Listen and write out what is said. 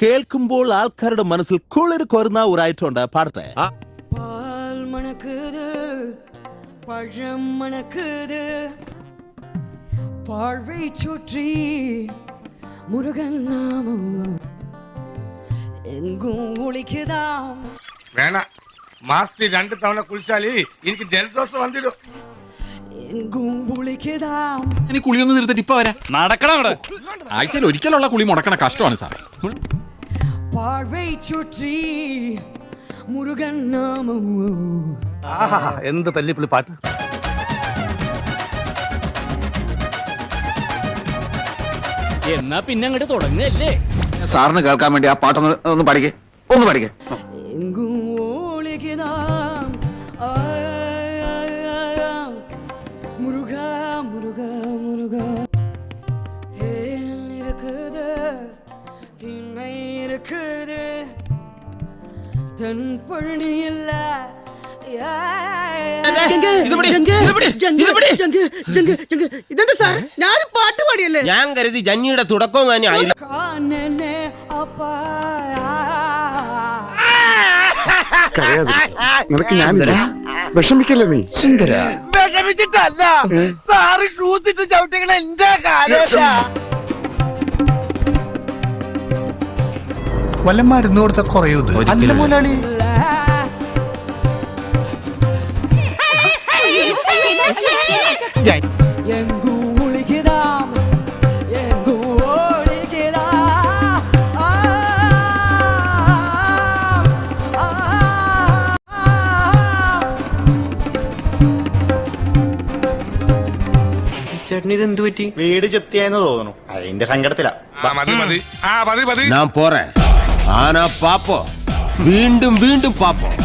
കേൾക്കുമ്പോൾ ആൾക്കാരുടെ മനസ്സിൽ കുളിർ കൊരുന്ന ഒരു ഐറ്റം ഉണ്ട് പാടട്ടെ பால் மணக்குது பழம் மணக்குது வாழ்வை சுற்றி முருகன் நாமம் எங்கும் ஒழிக்குதாம் വേണ മാസത്തിൽ രണ്ട് തവണ കുളിച്ചാല് എനിക്ക് ജലദോഷം വന്നിടും எங்கும் ஒழிக்குதாம் ഇനി കുളിയൊന്നും നിർത്തിട്ട് ഇപ്പൊ വരാം നടക്കണം അവിടെ ആഴ്ചയിൽ ഒരിക്കലുള്ള കുളി മുടക്കണ കഷ്ടമാണ് സാർ എന്ത് തല്ലിപ്പുള്ളി പാട്ട്. എന്നാ പിന്നെ അങ്ങോട്ട് തുടങ്ങല്ലേ? സാറിന് കേൾക്കാൻ വേണ്ടി ആ പാട്ടൊന്ന് ഒന്ന് പഠിക്കേ ഒന്ന് പഠിക്കേ എങ്കും ഓളിക്കുതാം ആ இருக்குது தென் பழனி இல்ல ഇതെന്താ സാർ ഞാൻ പാട്ട് പാടിയല്ലേ ഞാൻ കരുതി ജന്നിയുടെ തുടക്കം തന്നെ ആയിരിക്കും காணனே அப்பா നിനക്ക് ഞാനില്ല വിഷമിക്കല്ലേ നീ സുന്ദര വിഷമിച്ചിട്ടല്ല സാറ് ഷൂസ് ഇട്ട് ചവിട്ടികളെ എന്റെ കാലല്ല വല്ല മരുന്ന് കൊടുത്ത കുറയൂ അല്ല മുതലാളി எங்கும் ஒழிக்குதாம் எங்கும் ஒழிக்குதா ചേട്ടന് ഇത് എന്ത് പറ്റി വീട് ചെത്തിയായെന്ന് തോന്നുന്നു അതിന്റെ സങ്കടത്തിലാ മതി മതി ആ മതി മതി ഞാൻ പോറേ ஆனா பாப்போம். மீண்டும் மீண்டும் பாப்போம்.